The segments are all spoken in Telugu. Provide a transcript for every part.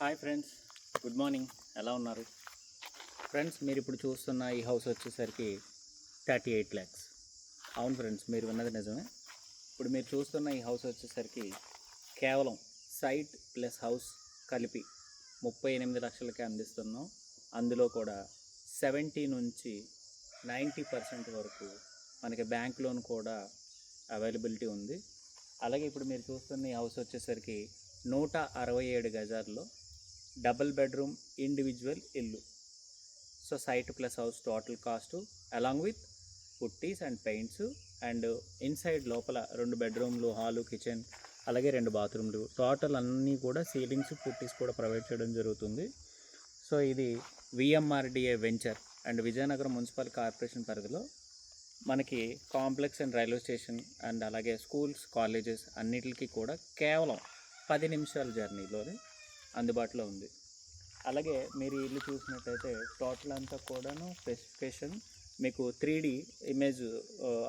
Hi friends good morning. ఎలా ఉన్నారు? ఫ్రెండ్స్ మీరు ఇప్పుడు చూస్తున్న ఈ హౌస్ వచ్చేసరికి థర్టీ ఎయిట్ ల్యాక్స్. అవును ఫ్రెండ్స్ మీరు విన్నది నిజమే. ఇప్పుడు మీరు చూస్తున్న ఈ హౌస్ వచ్చేసరికి కేవలం సైట్ ప్లస్ హౌస్ కలిపి ముప్పై ఎనిమిది లక్షలకే అందిస్తున్నాం. అందులో కూడా సెవెంటీ నుంచి నైంటీ పర్సెంట్ వరకు మనకి బ్యాంక్ లోన్ కూడా అవైలబిలిటీ ఉంది. అలాగే ఇప్పుడు మీరు చూస్తున్న ఈ హౌస్ వచ్చేసరికి నూట అరవై ఏడు గజాల్లో డబుల్ బెడ్రూమ్ ఇండివిజువల్ ఇల్లు. So site plus house total cost along with putties and paints and inside లోపల రెండు బెడ్రూమ్లు హాలు కిచెన్ అలాగే రెండు బాత్రూమ్లు. టోటల్ అన్నీ కూడా సీలింగ్స్ పుట్టీస్ కూడా ప్రొవైడ్ చేయడం జరుగుతుంది. సో ఇది VMRDA venture and Vizianagaram municipal corporation పరిధిలో మనకి complex and railway station and అలాగే స్కూల్స్ కాలేజెస్ అన్నిటికీ కూడా కేవలం పది నిమిషాల జర్నీలోనే అందుబాటులో ఉంది. అలాగే మీరు ఇల్లు చూసినట్టయితే టోటల్ అంతా కూడాను స్పెసిఫికేషన్ మీకు త్రీ డి ఇమేజ్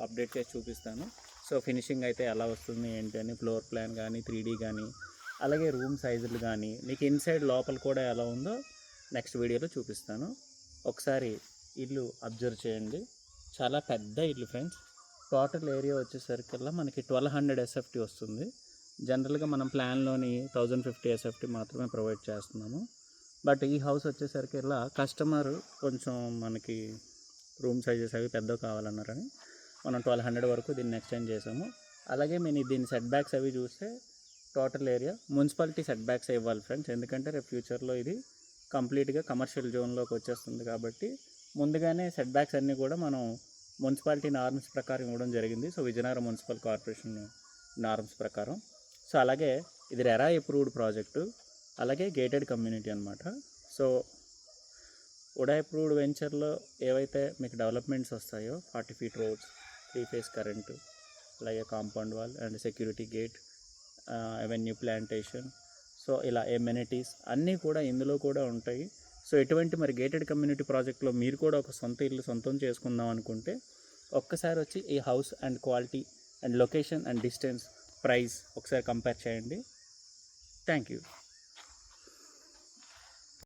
అప్డేట్ చేసి చూపిస్తాను. సో ఫినిషింగ్ అయితే ఎలా వస్తుంది ఏంటి అని ఫ్లోర్ ప్లాన్ కానీ త్రీ కానీ అలాగే రూమ్ సైజులు కానీ మీకు ఇన్సైడ్ లోపల కూడా ఎలా ఉందో నెక్స్ట్ వీడియోలో చూపిస్తాను. ఒకసారి ఇల్లు అబ్జర్వ్ చేయండి. చాలా పెద్ద ఇల్లు ఫ్రెండ్స్ టోటల్ ఏరియా వచ్చేసరికల్లా మనకి ట్వెల్వ్ హండ్రెడ్ ఎస్ఎఫ్టీ వస్తుంది. జనరల్గా మనం ప్లాన్లోని థౌజండ్ ఫిఫ్టీ ఎస్ఎఫ్టీ మాత్రమే ప్రొవైడ్ చేస్తున్నాము. బట్ ఈ హౌస్ వచ్చేసరికి ఇలా కస్టమర్ కొంచెం మనకి రూమ్ సైజెస్ అవి పెద్దవి కావాలన్నారని మనం ట్వెల్వ్ హండ్రెడ్ వరకు దీన్ని ఎక్స్టెండ్ చేసాము అలాగే మేము దీని సెట్ బ్యాక్స్ అవి చూస్తే total area municipality setbacks ఇవ్వాలి ఫ్రెండ్స్? ఎందుకంటే రేపు ఫ్యూచర్లో ఇది కంప్లీట్గా కమర్షియల్ జోన్లోకి వచ్చేస్తుంది కాబట్టి ముందుగానే సెట్ బ్యాక్స్ అన్నీ కూడా మనం మున్సిపాలిటీ నార్మ్స్ ప్రకారం ఇవ్వడం జరిగింది. So Vizianagaram municipal corporation norms ప్రకారం. సో అలాగే ఇది రెరా అప్రూవ్డ్ ప్రాజెక్టు. అలాగే గేటెడ్ కమ్యూనిటీ అనమాట సో ఉడా అప్రూవ్డ్ వెంచర్లో ఏవైతే మీకు డెవలప్మెంట్స్ వస్తాయో forty feet roads three phase current అలాగే compound wall and security gate avenue plantation so ఇలా ఎమ్యూనిటీస్ అన్నీ కూడా ఇందులో కూడా ఉంటాయి. సో ఎటువంటి మరి గేటెడ్ కమ్యూనిటీ ప్రాజెక్ట్లో మీరు కూడా ఒక సొంత ఇల్లు సొంతం చేసుకుందాం అనుకుంటే ఒక్కసారి వచ్చి ఈ house and quality and location and distance price ఒకసారి కంపేర్ చేయండి. Thank you.